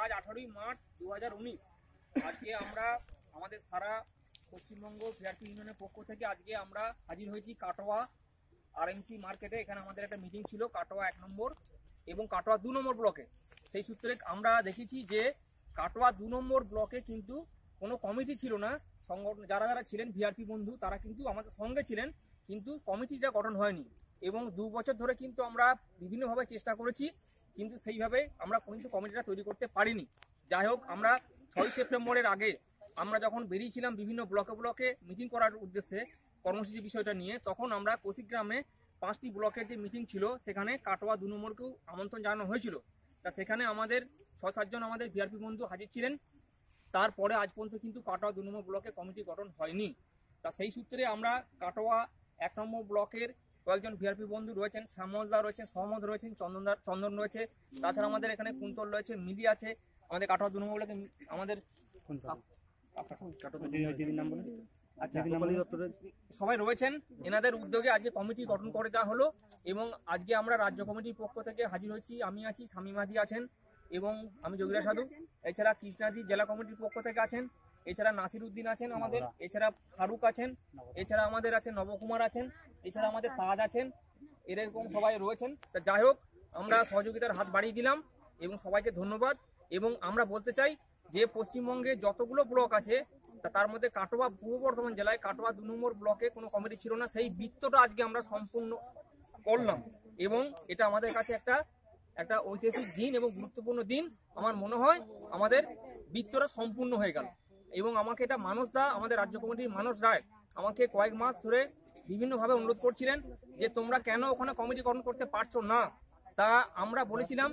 আজ আঠারোই মার্চ দু হাজার উনিশ। আজকে আমরা আমাদের সারা পশ্চিমবঙ্গ ভিআরপি ইউনিয়নের পক্ষ থেকে আজকে আমরা হাজির হয়েছি কাটোয়া আরএমসি মার্কেটে। এখানে আমাদের একটা মিটিং ছিল কাটোয়া এক নম্বর এবং কাটোয়া দু নম্বর ব্লকে। সেই সূত্রে আমরা দেখেছি যে কাটোয়া দু নম্বর ব্লকে কিন্তু কোনো কমিটি ছিল না। সংগঠন যারা যারা ছিলেন ভিআরপি বন্ধু, তারা কিন্তু আমাদের সঙ্গে ছিলেন, কিন্তু কমিটিটা গঠন হয়নি। এবং দু বছর ধরে কিন্তু আমরা বিভিন্নভাবে চেষ্টা করেছি কিন্তু সেইভাবে আমরা কিন্তু কমিটিটা তৈরি করতে পারিনি। যাই হোক, আমরা ছয় সেপ্টেম্বরের আগে আমরা যখন বেরিয়েছিলাম বিভিন্ন ব্লকে ব্লকে মিটিং করার উদ্দেশ্যে কর্মসূচি বিষয়টা নিয়ে, তখন আমরা কোশিগ্রামে পাঁচটি ব্লকের যে মিটিং ছিল, সেখানে কাটোয়া দু নম্বরকেও আমন্ত্রণ জানানো হয়েছিল। তা সেখানে আমাদের ছ সাতজন আমাদের বিআরপি বন্ধু হাজির ছিলেন। তারপরে আজ পর্যন্ত কিন্তু কাটোয়া দু নম্বর ব্লকে কমিটি গঠন হয়নি। তা সেই সূত্রে আমরা কাটোয়া এক নম্বর ব্লকের কয়েকজন ভিআরপি বন্ধু রয়েছেন শ্যামলদা রয়েছেন সহমদ রয়েছেন চন্দনদা চন্দন রয়েছে। তাছাড়া আমাদের এখানে কুন্তল রয়েছে মিলি আছে আমাদের কাটোয়া দু নম্বর আমাদের আচ্ছা সবাই রয়েছেন। এনাদের উদ্যোগে আজকে কমিটি গঠন করে দেওয়া হলো এবং আজকে আমরা রাজ্য কমিটির পক্ষ থেকে হাজির হয়েছি। আমি আছি শামিমাদি আছেন এবং আমি যোগীরা সাধু। এছাড়া কৃষ্ণাদি জেলা কমিটির পক্ষ থেকে আছেন। এছাড়া নাসির উদ্দিন আছেন আমাদের এছাড়া ফারুক আছেন এছাড়া আমাদের আছে নবকুমার আছেন এছাড়া আমাদের তাজ আছেন এরকম সবাই রয়েছেন। তা যাই হোক আমরা সহযোগিতার হাত বাড়িয়ে দিলাম এবং সবাইকে ধন্যবাদ। এবং আমরা বলতে চাই যে পশ্চিমবঙ্গে যতগুলো ব্লক আছে তার মধ্যে কাটোয়া পূর্ব বর্ধমান জেলায় কাটোয়া দু নম্বর ব্লকে কোনো কমিটি ছিল না। সেই বৃত্তটা আজকে আমরা সম্পূর্ণ করলাম এবং এটা আমাদের কাছে একটা একটা ঐতিহাসিক দিন এবং গুরুত্বপূর্ণ দিন। আমার মনে হয় আমাদের বৃত্তটা সম্পূর্ণ হয়ে গেল। এবং আমাকে এটা মানুষ দা, আমাদের রাজ্য কমিটির মানুষ রায়, আমাকে কয়েক মাস ধরে বিভিন্নভাবে অনুরোধ করছিলেন যে তোমরা কেন ওখানে কমিটি গঠন করতে পারছ না। তা আমরা বলেছিলাম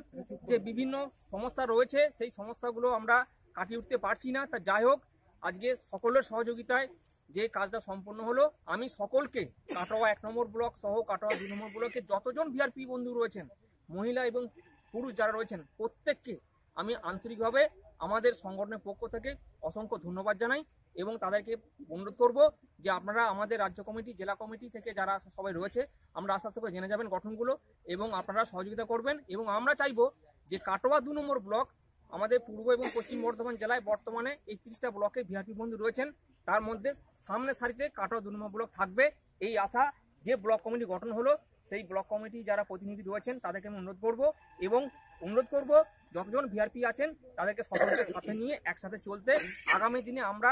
যে বিভিন্ন সমস্যা রয়েছে, সেই সমস্যাগুলো আমরা কাটিয়ে উঠতে পারছি না। তা যাই হোক, আজকে সকলের সহযোগিতায় যে কাজটা সম্পন্ন হলো, আমি সকলকে, কাটোয়া এক নম্বর ব্লক সহ কাটোয়া দুই নম্বর ব্লকে যতজন ভিআরপি বন্ধু রয়েছেন, মহিলা এবং পুরুষ যারা রয়েছেন, প্রত্যেককে আমি আন্তরিকভাবে আমাদের সংগঠনের পক্ষ থেকে অসংখ্য ধন্যবাদ জানাই এবং তাদেরকে অনুরোধ করব যে আপনারা আমাদের রাজ্য কমিটি, জেলা কমিটি থেকে যারা সবাই রয়েছে, আমরা আস্তে আস্তে করে জেনে যাবেন গঠনগুলো এবং আপনারা সহযোগিতা করবেন এবং আমরা চাইব যে কাটোয়া দু নম্বর ব্লক আমাদের পূর্ব এবং পশ্চিম বর্ধমান জেলায় বর্তমানে এই একত্রিশটা ব্লকে ভিআরপি বন্ধু রয়েছেন। তার মধ্যে সামনে সারিতে কাটোয়া দু নম্বর ব্লক থাকবে। এই আশা যে ব্লক কমিটি গঠন হলো সেই ব্লক কমিটি যারা প্রতিনিধি রয়েছেন তাদেরকে আমি অনুরোধ করব এবং অনুরোধ করব যতজন ভিআরপি আছেন তাদেরকে সকলকে সাথে নিয়ে একসাথে চলতে। আগামী দিনে আমরা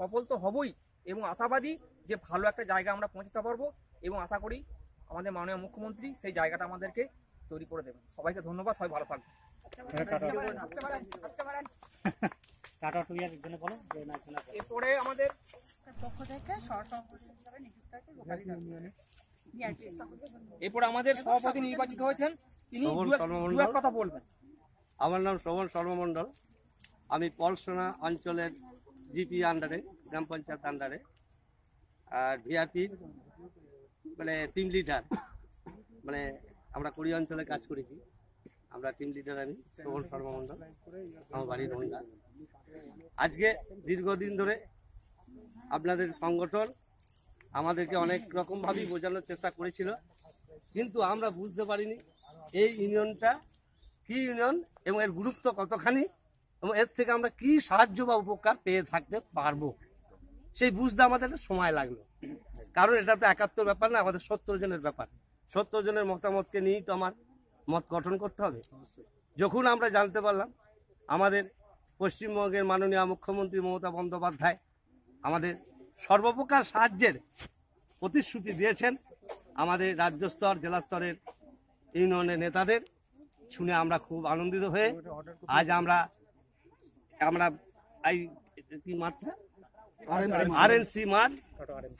সফল তো হবই এবং আশাবাদী যে ভালো একটা জায়গা আমরা পৌঁছতে পারব এবং আশা করি আমাদের মাননীয় মুখ্যমন্ত্রী সেই জায়গাটা আমাদেরকে তৈরি করে দেবেন। সবাইকে ধন্যবাদ সবাই ভালো থাকবেন। কাটা টু ইয়ার জন্য বলো যে না শোনা এরপরে আমাদের পক্ষ থেকে সহসভাপতি হিসাবে নিযুক্ত আছে এরপরে আমাদের সভাপতি নির্বাচিত হয়েছেন তিনি কথা বলবেন। আমার নাম শ্রবণ সর্বমণ্ডল আমি পলসোনা অঞ্চলের জিপি আন্ডারে গ্রাম পঞ্চায়েত আন্ডারে আর ভিআরপির মানে টিম লিডার মানে আমরা কুড়ি অঞ্চলে কাজ করেছি। আমরা টিম লিডার আমি শ্রবণ সর্বমণ্ডল আমার বাড়ির রোহিঙ্গা। আজকে দীর্ঘদিন ধরে আপনাদের সংগঠন আমাদেরকে অনেক রকমভাবেই বোঝানোর চেষ্টা করেছিল। কিন্তু আমরা বুঝতে পারিনি এই ইউনিয়নটা কি ইউনিয়ন এবং এর গুরুত্ব কতখানি এবং এর থেকে আমরা কি সাহায্য বা উপকার পেয়ে থাকতে পারব, সেই বুঝতে আমাদের সময় লাগল। কারণ এটা তো একাত্তর ব্যাপার না, আমাদের সত্তর জনের ব্যাপার। সত্তর জনের মতামতকে নিয়েই তো আমার মত গঠন করতে হবে। যখন আমরা জানতে পারলাম, আমাদের পশ্চিমবঙ্গের মাননীয় মুখ্যমন্ত্রী মমতা বন্দ্যোপাধ্যায় আমাদের সর্বপ্রকার সাহায্যের প্রতিশ্রুতি দিয়েছেন আমাদের রাজ্য স্তর জেলা স্তরের ইউনিয়নের নেতাদের। শুনে আমরা খুব আনন্দিত হয়ে আজ আমরা আমরা এই কি মাঠটা আরএনসি মাঠ।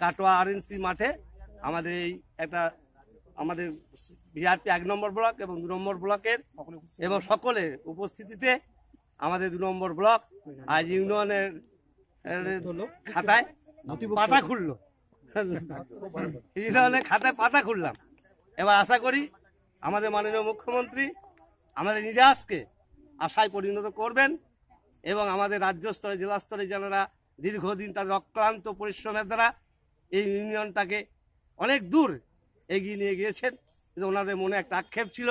কাটোয়া আরএনসি মাঠে আমাদের এই একটা আমাদের বিআরপি এক নম্বর ব্লক এবং দু নম্বর ব্লকের এবং সকলের উপস্থিতিতে আমাদের দু নম্বর ব্লক আজ ইউনিয়নের খাতায় পাতা খুললো। ইউনিয়নের খাতায় পাতা খুললাম। এবার আশা করি আমাদের মাননীয় মুখ্যমন্ত্রী আমাদের নিরাশকে আশায় পরিণত করবেন এবং আমাদের রাজ্য স্তরে জেলা স্তরে যারা দীর্ঘদিন তাদের অক্লান্ত পরিশ্রমের দ্বারা এই ইউনিয়নটাকে অনেক দূর এগিয়ে নিয়ে গিয়েছেন কিন্তু ওনাদের মনে একটা আক্ষেপ ছিল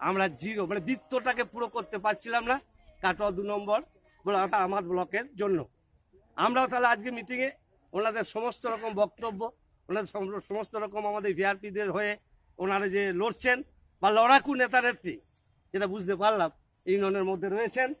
আমরা জিরো মানে বৃত্তটাকে পুরো করতে পারছিলাম না কাটোয়া দু নম্বর আমার ব্লকের জন্য। আমরাও তাহলে আজকে মিটিংয়ে ওনাদের সমস্ত রকম বক্তব্য, ওনাদের সম- সমস্ত রকম আমাদের ভিআরপিদের হয়ে ওনারা যে লড়ছেন, বা লড়াকু নেতা নেত্রী, যেটা বুঝতে পারলাম, ইউনিয়নের মধ্যে রয়েছেন,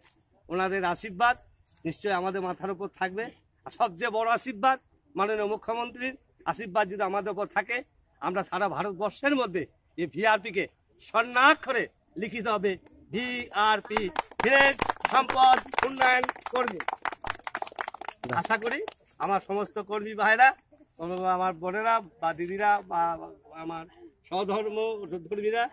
ওনাদের আশীর্বাদ নিশ্চয়ই আমাদের মাথার উপর থাকবে। আর সবচেয়ে বড় আশীর্বাদ মাননীয় মুখ্যমন্ত্রীর আশীর্বাদ যদি আমাদের উপর থাকে, আমরা সারা ভারতবর্ষের মধ্যে এই ভিআরপিকে স্বর্ণাক্ষরে লিখিত হবে, ভিআরপি, ভিলেজ সম্পদ উন্নয়ন কর্মী। আশা করি আমার সমস্ত কর্মী ভাইরা আমার বোনেরা বা দিদিরা বা আমার সহধর্ম ধর্মীরা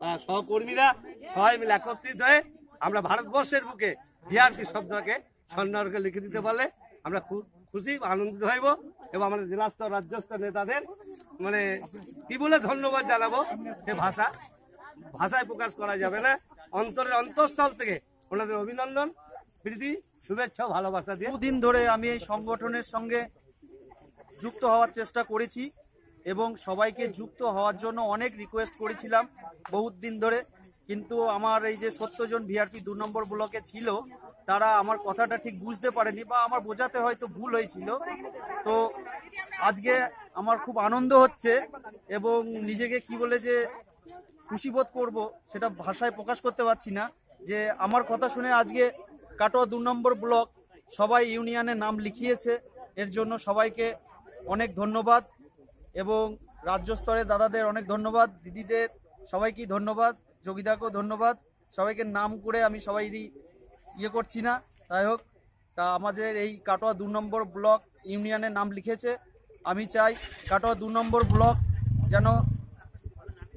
বা সহকর্মীরা সবাই মিলে একত্রিত হয়ে আমরা ভারতবর্ষের বুকে বিআরপি শব্দকে স্বর্ণকে লিখে দিতে পারলে আমরা খুশি, আনন্দিত হইব এবং আমাদের জেলাস্তর, রাজ্যস্তর নেতাদের মানে কি বলে ধন্যবাদ জানাব? সে ভাষা, ভাষায় প্রকাশ করা যাবে না। অন্তরের অন্তঃস্থল থেকে ওনাদের অভিনন্দন, প্রীতি শুভেচ্ছা ভালোবাসা দিয়ে বহুদিন ধরে আমি এই সংগঠনের সঙ্গে যুক্ত হওয়ার চেষ্টা করেছি এবং সবাইকে যুক্ত হওয়ার জন্য অনেক রিকোয়েস্ট করেছিলাম বহুত দিন ধরে। কিন্তু আমার এই যে সত্যজন ভিআরপি দু নম্বর ব্লকে ছিল, তারা আমার কথাটা ঠিক বুঝতে পারেনি বা আমার বোঝাতে হয়তো ভুল হয়েছিল। তো আজকে আমার খুব আনন্দ হচ্ছে এবং নিজেকে কি বলে যে খুশি বোধ করব সেটা ভাষায় প্রকাশ করতে পারছি না। যে আমার কথা শুনে আজকে কাটোয়া দু নম্বর ব্লক সবাই ইউনিয়নে নাম লিখিয়েছে। এর জন্য সবাইকে অনেক ধন্যবাদ এবং রাজ্য স্তরে দাদাদের অনেক ধন্যবাদ, দিদিদের সবাইকেই ধন্যবাদ, যোগিদাকেও ধন্যবাদ। সবাইকে নাম করে আমি সবাইরই ইয়ে করছি না। যাই হোক, তা আমাদের এই কাটোয়া দু নম্বর ব্লক ইউনিয়নে নাম লিখেছে। আমি চাই কাটোয়া দু নম্বর ব্লক যেন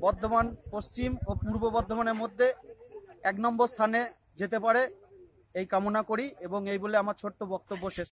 বর্ধমান, পশ্চিম ও পূর্ব বর্ধমানের মধ্যে এক নম্বর স্থানে যেতে পারে। এই কামনা করি এবং এই বলে আমার ছোট্ট বক্তব্য শেষ